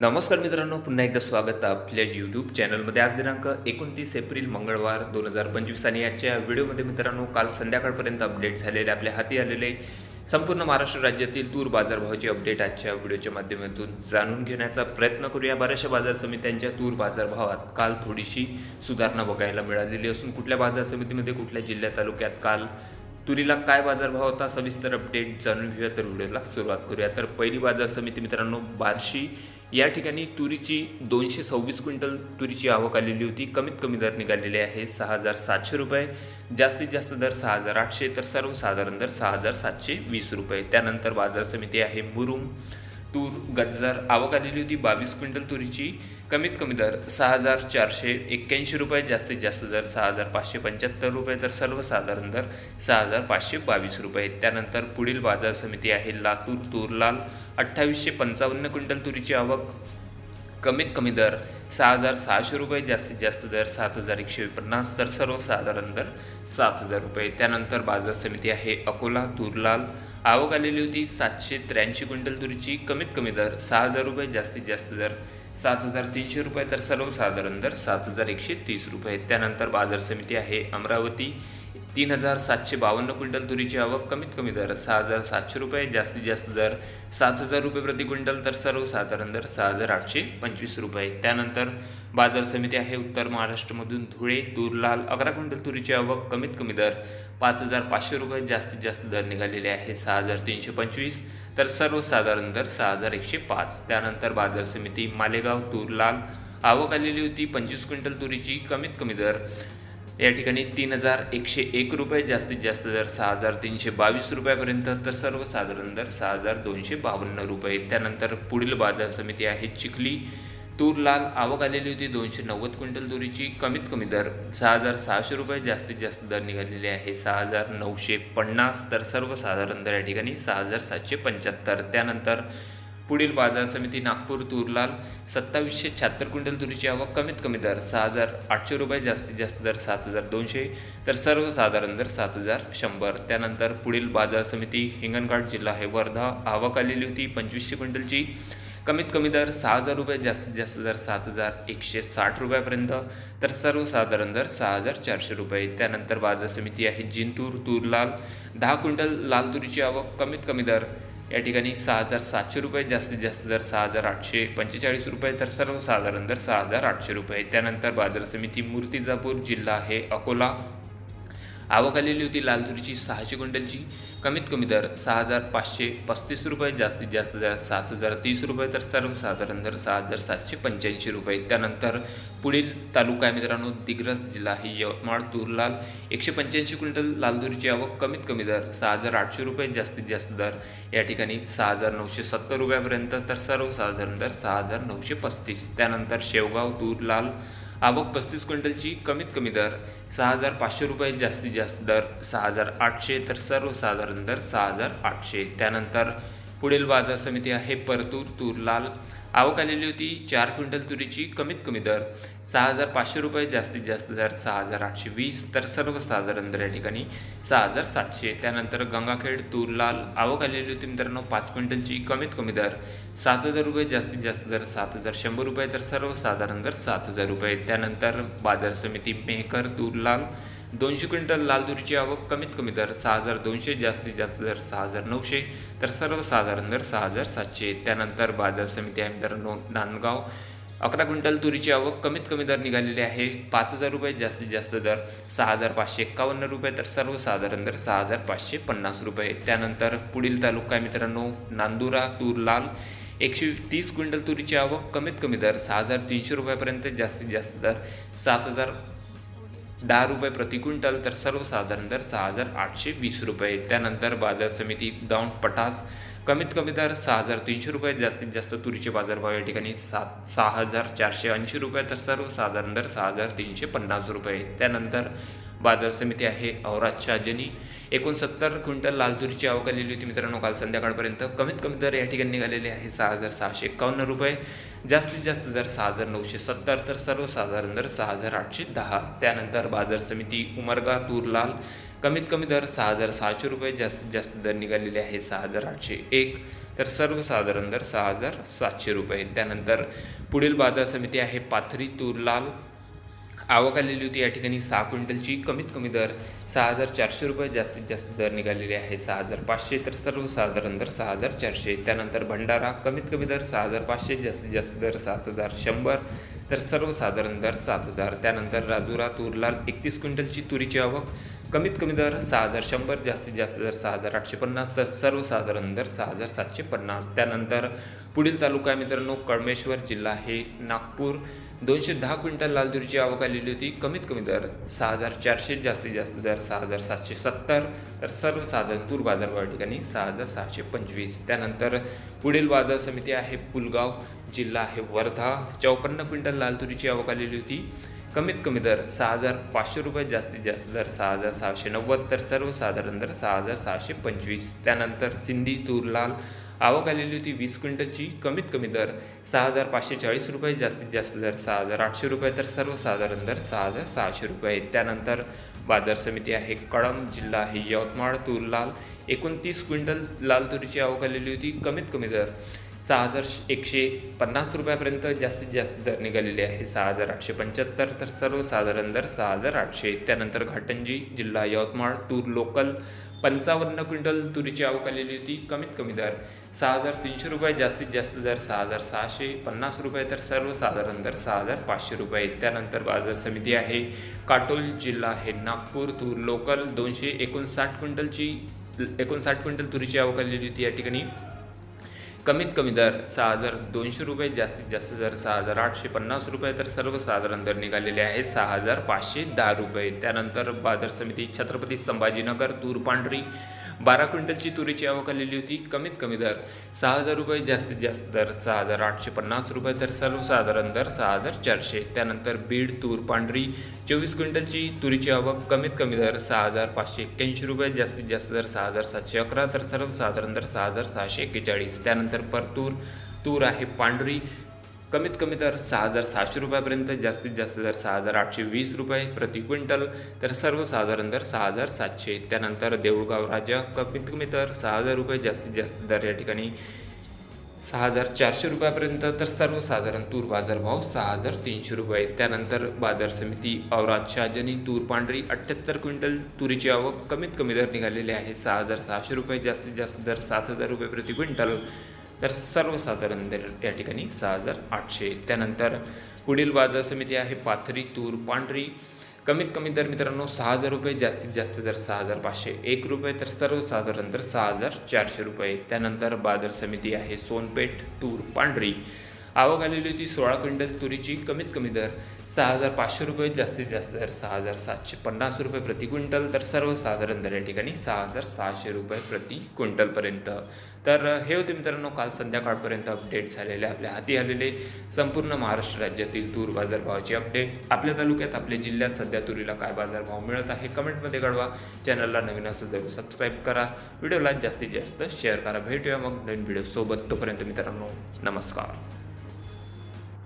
नमस्कार मित्रांनो पुन्हा एकदा स्वागत आपल्या यूट्यूब चॅनलमध्ये आज दिनांक एकोणतीस एप्रिल मंगळवार दोन हजार पंचवीस आणि आजच्या व्हिडिओमध्ये मित्रांनो काल संध्याकाळपर्यंत अपडेट झालेले आपल्या हाती आलेले संपूर्ण महाराष्ट्र राज्यातील तूर बाजारभावाची अपडेट आजच्या व्हिडिओच्या माध्यमातून जाणून घेण्याचा प्रयत्न करूया. बऱ्याचशा बाजार समित्यांच्या तूर बाजारभावात काल थोडीशी सुधारणा बघायला मिळालेली असून कुठल्या बाजार समितीमध्ये कुठल्या जिल्ह्या तालुक्यात काल तुरीला काय बाजारभाव होता सविस्तर अपडेट जाणून घेऊया. तर व्हिडिओला सुरुवात करूया. तर पहिली बाजार समिती मित्रांनो बार्शी या ठिकाणी तुरीची दोनशे सव्वीस क्विंटल तुरीची आवक आलेली होती. कमीत कमी दर निघालेले आहे सहा हजार सातशे रुपये. जास्तीत जास्त दर सहा हजार आठशे तर सर्वसाधारण दर सहा हजार सातशे वीस रुपये. त्यानंतर बाजार समिती आहे मुरुम तूर गजर. आवक आलेली होती बावीस क्विंटल तुरीची. कमीत कमी दर सहा हजार चारशे एक्क्याऐंशी रुपये. जास्तीत जास्त दर सहा हजार पाचशे पंच्याहत्तर रुपये तर सर्वसाधारण दर सहा हजार पाचशे बावीस रुपये. त्यानंतर पुढील बाजार समिती आहे लातूर तूरलाल. अठ्ठावीसशे पंचावन्न क्विंटल तुरीची आवक. कमीत कमी दर सहा हजार सहाशे रुपये जास्तीत जास्त दर सात हजार एकशे पन्नास तर सर्वसाधारण दर सात हजार रुपये. त्यानंतर बाजार समिती आहे अकोला तुरलाल. आवक आलेली होती सातशे त्र्याऐंशी क्विंटल तुरीची. कमीत कमी दर सहा हजार रुपये जास्तीत जास्त दर सात हजार तीनशे रुपये तर सर्वसाधारण दर सात हजार एकशे तीस रुपये. त्यानंतर बाजार समिती आहे अमरावती. तीन हजार सातशे बावन्न क्विंटल तुरीची आवक कमीत कमी दर सहा हजार सातशे रुपये जास्तीत जास्त दर सात हजार रुपये प्रति क्विंटल तर सर्वसाधारण दर सहा हजार आठशे पंचवीस रुपये. त्यानंतर बाजार समिती आहे उत्तर महाराष्ट्रामधून धुळे तूरलाल अकरा क्विंटल तुरीची आवक कमीत कमी दर पाच हजार पाचशे रुपये जास्तीत जास्त दर निघालेले आहे सहा हजार तीनशे पंचवीस तर सर्वसाधारण दर सहा हजार एकशे पाच. त्यानंतर बाजार समिती मालेगाव तूरलाल आवक आलेली होती पंचवीस क्विंटल तुरीची कमीत कमी दर या ठिकाणी तीन हजार एकशे एक रुपये जास्तीत जास्त दर सहा हजार तीनशे बावीस रुपयापर्यंत तर सर्वसाधारण दर सहा हजार दोनशे बावन्न रुपये. त्यानंतर पुढील बाजार समिती आहे चिखली. तूर लाल आवक आलेली होती दोनशे नव्वद क्विंटल तुरीची. कमीत कमी दर सहा हजार सहाशे रुपये जास्तीत जास्त दर निघालेले आहे सहा हजार नऊशे पन्नास. तर सर्वसाधारण दर या ठिकाणी सहा हजार सातशे पंच्याहत्तर. त्यानंतर पुढील बाजार समिती नागपूर तुरलाल सत्तावीसशे शहात्तर क्विंटल तुरीची आवक कमीत कमी दर सहा हजार आठशे रुपये जास्तीत जास्त दर सात हजार दोनशे तर सर्वसाधारण दर सात हजार शंभर. त्यानंतर पुढील बाजार समिती हिंगणघाट जिल्हा आहे. वर्धा आवक आलेली होती पंचवीसशे क्विंटलची कमीत कमी दर सहा हजार रुपये जास्तीत जास्त दर सात हजार एकशे साठ रुपयापर्यंत तर सर्वसाधारण दर सहा हजार चारशे रुपये. त्यानंतर बाजार समिती आहे जिंतूर तूरलाल दहा क्विंटल लाल तुरीची आवक कमीत कमी दर या ठिकाणी सहा हजार सातशे रुपये जास्तीत जास्त दर सहा हजार आठशे पंचेचाळीस रुपये तर सर्वसाधारण दर सहा हजार आठशे रुपये. त्यानंतर बाजार समिती मूर्तिजापूर जिल्हा आहे अकोला. आवक आलेली होती लाल तुरीची सहाशे क्विंटलची. कमीत कमी दर सहा हजार पाचशे पस्तीस रुपये जास्तीत जास्त दर सात हजार तीस रुपये तर सर्वसाधारण दर सहा हजार सातशे पंच्याऐंशी रुपये. त्यानंतर पुढील तालुका आहे मित्रांनो दिग्रस जिल्हा आहे यवतमाळ तूरलाल. एकशे पंच्याऐंशी क्विंटल लालदुरीची आवक कमीत कमी दर सहा हजार आठशे रुपये जास्तीत जास्त दर या ठिकाणी सहा हजार नऊशे सत्तर रुपयापर्यंत तर सर्वसाधारण दर सहा हजार नऊशे पस्तीस. त्यानंतर शेवगाव तूर लाल आवक पस्तीस क्विंटलची कमीत कमी दर सहा हजार पाचशे रुपये जास्तीत जास्त दर सहा हजार आठशे तर सर्वसाधारण दर सहा हजार आठशे. त्यानंतर पुढील बाजार समिती आहे परतूर तूर लाल आवक आलेली होती चार क्विंटल तुरीची कमीत कमी दर सहा हजार पाचशे रुपये जास्तीत जास्त दर सहा हजार आठशे वीस तर सर्वसाधारण दर या ठिकाणी सहा हजार सातशे. त्यानंतर गंगाखेड तूर लाल आवक आलेली होती मित्रांनो पाच क्विंटलची कमीत कमी दर सात हजार रुपये जास्तीत जास्त दर सात हजार शंभर रुपये तर सर्वसाधारण दर सात हजार रुपये. त्यानंतर बाजार समिती मेहकर तूर लाल दोनशे क्विंटल लाल तुरीची आवक कमीत कमी दर सहा हजार दोनशे जास्तीत जास्त दर सहा हजार नऊशे तर सर्वसाधारण दर सहा हजार सातशे. त्यानंतर बाजार समिती आहे नो नांदगाव. अकरा क्विंटल तुरीची आवक कमीत कमी दर निघालेली आहे. पाच हजार रुपये जास्तीत जास्त दर सहा हजार पाचशे एक्कावन्न रुपये तर सर्वसाधारण दर सहा हजार पाचशे पन्नास रुपये. त्यानंतर पुढील तालुका आहे मित्रांनो नांदुरा तूर लाल एकशे तीस क्विंटल तुरीची आवक कमीत कमी दर सहा हजार तीनशे रुपयापर्यंत जास्तीत जास्त दर सात हजार दहा रुपये प्रति क्विंटल तर सर्वसाधारण दर सहा हजार आठशे वीस रुपये. त्यानंतर बाजार समिती दौंड पटास कमीत कमी दर सहा हजार तीनशे रुपये जास्तीत जास्त तुरीचे बाजारभाव या ठिकाणी सात सहा हजार चारशे ऐंशी रुपये तर सर्वसाधारण दर सहा हजार तीनशे पन्नास रुपये. त्यानंतर बाजार समिती आहे औरात शाहजनी. एकोणसत्तर क्विंटल लाल तुरीची आवक आलेली होती मित्रांनो काल संध्याकाळपर्यंत. कमीत कमी दर या ठिकाणी निघालेले आहे सहा हजार सहाशे एक्कावन्न रुपये. जास्तीत जास्त दर सहा हजार नऊशे सत्तर तर सर्वसाधारण दर सहा हजार आठशे दहा. त्यानंतर बाजार समिती उमरगा तूर लाल कमीत कमी दर सहा हजार सहाशे रुपये. जास्तीत जास्त दर निघालेले आहे सहा हजार आठशे एक. तर सर्वसाधारण दर सहा हजार सातशे रुपये. त्यानंतर पुढील बाजार समिती आहे पाथरी तूर लाल आवक आलेली होती. या ठिकाणी सहा क्विंटलची कमीत कमी दर सहा हजार चारशे रुपये जास्तीत जास्त दर निघालेले आहे. सहा हजार पाचशे तर सर्वसाधारण दर सहा हजार चारशे. त्यानंतर भंडारा कमीत कमी दर सहा हजार पाचशे जास्तीत जास्त दर सात हजार शंभर तर सर्वसाधारण दर सात हजार. त्यानंतर राजुरा तूरलाल एकतीस क्विंटलची तुरीची आवक कमीत कमी दर सहा हजार शंभर जास्तीत जास्त दर सहा हजार आठशे पन्नास तर सर्वसाधारण दर सहा हजार सातशे पन्नास. त्यानंतर पुढील तालुका आहे मित्रांनो कळमेश्वर जिल्हा हे नागपूर. दोनशे दहा क्विंटल लाल तुरीची आवक आलेली होती. कमीत कमी दर सहा हजार चारशे जास्तीत जास्त दर सहा हजार सातशे सत्तर. तर सर्वसाधारण तूर बाजारभाव ठिकाणी सहा हजार सहाशे पंचवीस. त्यानंतर पुढील बाजार समिती आहे पुलगाव जिल्हा आहे वर्धा. चौपन्न क्विंटल लाल तुरीची आवक आलेली होती. कमीत कमी दर सहा हजार पाचशे रुपये जास्तीत जास्त दर सहा हजार सहाशे नव्वद तर सर्वसाधारण दर सहा हजार सहाशे पंचवीस. त्यानंतर सिंधी तूर लाल आवक आलेली होती वीस क्विंटलची. कमीत कमी दर सहा हजार पाचशे चाळीस रुपये जास्तीत जास्त दर सहा हजार आठशे रुपये तर सर्वसाधारण दर सहा हजार सहाशे रुपये. त्यानंतर बाजार समिती आहे कळंब जिल्हा आहे यवतमाळ तूर लाल. एकोणतीस क्विंटल लाल तुरीची आवक आलेली होती. कमीत कमी दर सहा हजार एकशे पन्नास रुपयापर्यंत जास्तीत जास्त दर निघालेले आहे. सहा हजार आठशे पंच्याहत्तर तर सर्वसाधारण दर सहा हजार आठशे. त्यानंतर घाटंजी जिल्हा यवतमाळ तूर लोकल पंचावन्न क्विंटल तुरीची आवक आलेली होती. कमीत कमी दर सहा हजार तीनशे रुपये जास्तीत जास्त दर सहा हजार सहाशे पन्नास रुपये तर सर्वसाधारण दर सहा हजार पाचशे रुपये. त्यानंतर बाजार समिती आहे. काटोल जिल्हा आहे. नागपूर तूर लोकल दोनशे एकोणसाठ क्विंटलची एकोणसाठ क्विंटल तुरीची आवक आलेली होती या ठिकाणी. कमीत कमी दर सहा हजार दोनशे रुपये जास्तीत जास्त दर सहा हजार आठशे पन्नास रुपये तर सर्वसाधारण दर निघालेले आहे सहा हजार पाचशे दहा रुपये. त्यानंतर बाजार समिती छत्रपती संभाजीनगर तूर पांढरी बारा क्विंटलची तुरीची आवक आलेली होती. कमीत कमी दर सहा हजार रुपये जास्तीत जास्त दर सहा हजार आठशे पन्नास रुपये तर सर्वसाधारण दर सहा हजार चारशे. त्यानंतर बीड तूर पांढरी चोवीस क्विंटलची तुरीची आवक कमीत कमी दर सहा हजार पाचशे एक्क्याऐंशी रुपये जास्तीत जास्त दर सहा हजार सातशे अकरा तर सर्वसाधारण दर सहा हजार सहाशे एक्केचाळीस. त्यानंतर परतूर तूर आहे पांढरी कमीत कमी तर सहा हजार सहाशे रुपयापर्यंत जास्तीत जास्त तर सहा हजार आठशे वीस रुपये प्रति क्विंटल तर सर्वसाधारण दर सहा हजार सातशे. त्यानंतर देऊळगाव राजा कमीत कमी तर सहा हजार रुपये जास्तीत जास्त दर या ठिकाणी सहा हजार चारशे रुपयापर्यंत तर सर्वसाधारण तूर बाजारभाव सहा हजार तीनशे रुपये. त्यानंतर बाजार समिती औराद शाहजनी तूर पांढरी अठ्ठ्याहत्तर क्विंटल तुरीची आवक कमीत कमी दर निघालेली आहे. सहा हजार सहाशे रुपये जास्तीत जास्त दर सात हजार रुपये प्रति क्विंटल. तर सर्वसाधारण दर या ठिकाणी सहा हजार आठशे. त्यानंतर पुढील बाजार समिती आहे पाथरी तूर पांढरी. कमीत कमी दर मित्रांनो सहा हजार रुपये जास्तीत जास्त दर सहा हजार पाचशे. एक रुपये तर सर्वसाधारण दर सहा हजार चारशे रुपये. त्यानंतर बाजार समिती आहे सोनपेठ तूर पांढरी. आवक आलेली होती सोळा क्विंटल तुरीची कमीत कमी दर सहा हजार पाचशे रुपये जास्तीत जास्त दर सहा हजार सातशे पन्नास रुपये प्रति क्विंटल तर सर्वसाधारण दर या ठिकाणी सहा हजार सहाशे रुपये प्रति क्विंटलपर्यंत. तर हे होते मित्रांनो काल संध्याकाळपर्यंत अपडेट झालेले आपल्या हाती आलेले संपूर्ण महाराष्ट्र राज्यातील तूर बाजारभावाची अपडेट आपल्या तालुक्यात आपल्या जिल्ह्यात सध्या तुरीला काय बाजारभाव मिळत आहे कमेंटमध्ये कळवा. चॅनलला नवीन असं तर सबस्क्राईब करा. व्हिडिओला जास्तीत जास्त शेअर करा. भेटूया मग नवीन व्हिडिओसोबत तोपर्यंत मित्रांनो नमस्कार.